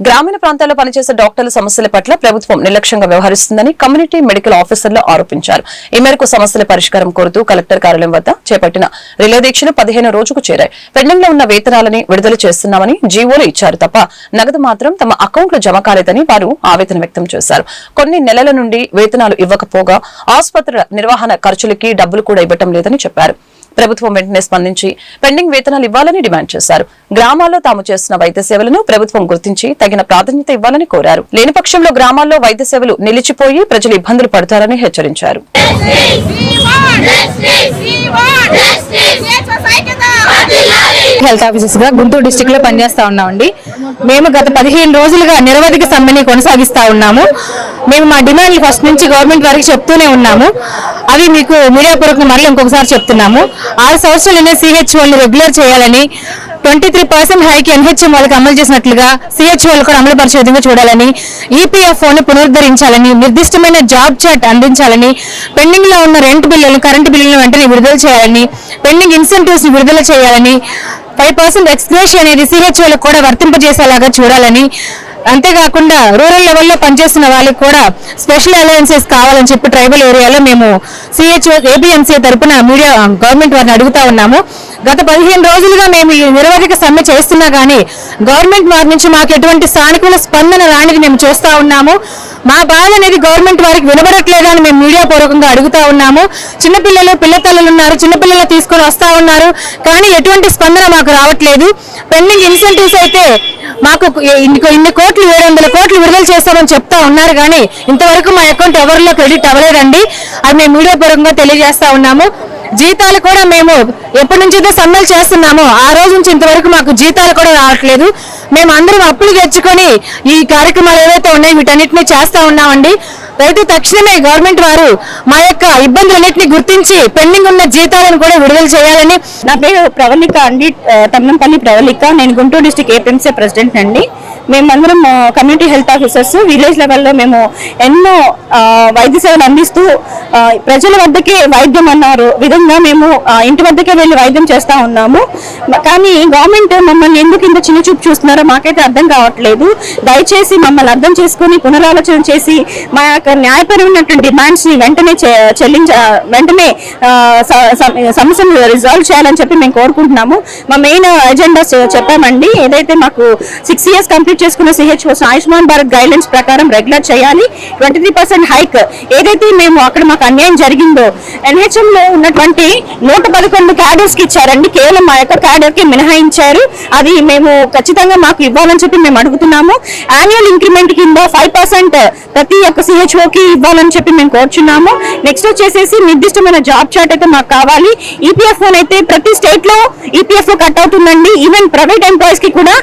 గ్రామీణ ప్రాంతాల్లో పనిచేసే డాక్టర్ల సమస్యల పట్ల ప్రభుత్వం నిర్లక్ష్యంగా వ్యవహరిస్తుందని కమ్యూనిటీ మెడికల్ ఆఫీసర్లు ఆరోపించారు. ఈ మేరకు సమస్యల పరిష్కారం కోరుతూ కలెక్టర్ కార్యాలయం వద్ద చేపట్టిన రిలే దీక్షలు పదిహేను రోజుకు చేరాయి. పెండింగ్ ఉన్న వేతనాలని విడుదల చేస్తున్నామని జీవోలు ఇచ్చారు తప్ప నగదు మాత్రం తమ అకౌంట్లో జమ కాలేదని వారు ఆవేదన వ్యక్తం చేశారు. కొన్ని నెలల నుండి వేతనాలు ఇవ్వకపోగా ఆసుపత్రుల నిర్వహణ ఖర్చులకి డబ్బులు కూడా ఇవ్వటం లేదని చెప్పారు. ప్రభుత్వం వెంటనే స్పందించి పెండింగ్ వేతనాలు ఇవ్వాలని డిమాండ్ చేశారు. గ్రామాల్లో తాము చేస్తున్న వైద్య సేవలను ప్రభుత్వం గుర్తించి తగిన ప్రాధాన్యత ఇవ్వాలని కోరారు. లేని పక్షంలో గ్రామాల్లో వైద్య సేవలు నిలిచిపోయి ప్రజలు ఇబ్బందులు పడతారని హెచ్చరించారు. హెల్త్ ఆఫీసర్స్గా గుంటూరు డిస్టిక్లో లో పనిచేస్తా ఉన్నామండి. మేము గత పదిహేను రోజులుగా నిరవధిక సమ్మెని కొనసాగిస్తా ఉన్నాము. మేము మా డిమాండ్లు ఫస్ట్ నుంచి గవర్నమెంట్ వారికి చెప్తూనే ఉన్నాము. అవి మీకు మీడియా పూర్వకంగా మరలా ఇంకొకసారి చెప్తున్నాము. ఆరు సంవత్సరాలనే సిహెచ్ఓని రెగ్యులర్ చేయాలని twenty three percent hike NHM వాళ్ళకి అమలు చేసినట్లుగా సిహెచ్ఓలు కూడా అమలు పరిచే విధంగా చూడాలని ఈపీఎఫ్ఓను పునరుద్ధరించాలని నిర్దిష్టమైన జాబ్ చాట్ అందించాలని పెండింగ్లో ఉన్న రెంట్ బిల్లులు కరెంటు బిల్లులను వెంటనే విడుదల చేయాలని పెండింగ్ ఇన్సెంటివ్స్ని విడుదల చేయాలని ఫైవ్ పర్సెంట్ ఎక్స్గ్రేష్ అనేది సిహెచ్ఓలకు కూడా వర్తింపజేసేలాగా చూడాలని అంతేకాకుండా రూరల్ లెవెల్లో పనిచేస్తున్న వాళ్ళకి కూడా స్పెషల్ అలయన్సెస్ కావాలని చెప్పి ట్రైబల్ ఏరియాలో మేము సిహెచ్ఓ ఏపీఎంసీ తరపున మీడియా గవర్నమెంట్ వారిని అడుగుతా ఉన్నాము. గత పదిహేను రోజులుగా మేము ఈ నిరవధిక సమ్మె చేస్తున్నా కానీ గవర్నమెంట్ వారి నుంచి మాకు ఎటువంటి స్థానికుల స్పందన రానిది మేము చూస్తా ఉన్నాము. మా బాధ అనేది గవర్నమెంట్ వారికి వినబడట్లేదు అని మేము మీడియా పూర్వకంగా అడుగుతా ఉన్నాము. చిన్నపిల్లలు పిల్లతల్లులు ఉన్నారు చిన్నపిల్లలు తీసుకొని వస్తా ఉన్నారు. కానీ ఎటువంటి స్పందన మాకు రావట్లేదు. పెండింగ్ ఇన్సెంటివ్స్ అయితే మాకు ఇన్ని ఇన్ని కోట్లు ఏడు వందల కోట్లు విడుదల చేస్తామని చెప్తా ఉన్నారు. కానీ ఇంతవరకు మా అకౌంట్ ఎవరిలో క్రెడిట్ అవ్వలేదండి. అది మేము మీడియా పూర్వకంగా తెలియజేస్తా ఉన్నాము. జీతాలు కూడా మేము ఎప్పటి నుంచి అయితే సమ్మెలు చేస్తున్నామో ఆ రోజు నుంచి ఇంతవరకు మాకు జీతాలు కూడా రావట్లేదు. మేము అందరం అప్పులు తెచ్చుకొని ఈ కార్యక్రమాలు ఏవైతే ఉన్నాయో వీటన్నిటిని చేస్తా ఉన్నామండి. రైతు తక్షణమే గవర్నమెంట్ వారు మా యొక్క ఇబ్బందులన్నింటినీ గుర్తించి పెండింగ్ ఉన్న జీతాలను కూడా విడుదల చేయాలని నా పేరు ప్రవళిక అండి. తమ్మంపల్లి ప్రవళిక. నేను గుంటూరు డిస్టిక్ ఏపీఎంసీ ప్రెసిడెంట్ అండి. మేమందరం కమ్యూనిటీ హెల్త్ ఆఫీసర్స్ విలేజ్ లెవెల్లో మేము ఎన్నో వైద్య సేవలు అందిస్తూ ప్రజల వద్దకే వైద్యం అన్నారు విధంగా మేము ఇంటి వద్దకే వెళ్ళి వైద్యం చేస్తూ ఉన్నాము. కానీ గవర్నమెంట్ మమ్మల్ని ఎందుకు ఇంత చిన్న చూపు చూస్తున్నారో మాకైతే అర్థం కావట్లేదు. దయచేసి మమ్మల్ని అర్థం చేసుకొని పునరాలోచన చేసి మా యొక్క న్యాయపరమైనటువంటి డిమాండ్స్ని వెంటనే చె- చెల్లించ వెంటనే సమస్యను రిజాల్వ్ చేయాలని చెప్పి మేము కోరుకుంటున్నాము. మా మెయిన్ ఎజెండా చెప్పామండి. ఏదైతే మాకు సిక్స్ ఇయర్స్ కంప్లీట్ చేసుకున్న సిహెచ్ఓస్ ఆయుష్మాన్ భారత్ గైడ్లైన్స్ ప్రకారం రెగ్యులర్ చేయాలి ట్వంటీ త్రీ పర్సెంట్ హైక్ ఏదైతే మేము అక్కడ మాకు అన్యాయం జరిగిందో ఎన్హెచ్ఎం లో ఉన్నటువంటి నూట పదకొండు క్యాడర్స్కి ఇచ్చారండి. కేవలం మా యొక్క క్యాడర్కి మినహాయించారు. అది మేము ఖచ్చితంగా మాకు ఇవ్వాలని చెప్పి మేము అడుగుతున్నాము. యాన్యువల్ ఇంక్రిమెంట్ కింద ఫైవ్ పర్సెంట్ ప్రతి ఒక్క సిహెచ్ కి ఇవ్వాలని చెప్పి మేము కోరుచున్నాము. నెక్స్ట్ వచ్చేసేసి నిర్దిష్టమైన జాబ్ చార్ట్ అయితే మాకు కావాలి. ఈపీఎఫ్ అయితే ప్రతి స్టేట్లో ఈపీఎఫ్ కట్ అవుతుందండి. ఈవెన్ ప్రైవేట్ ఎంప్లాయీస్కి కూడా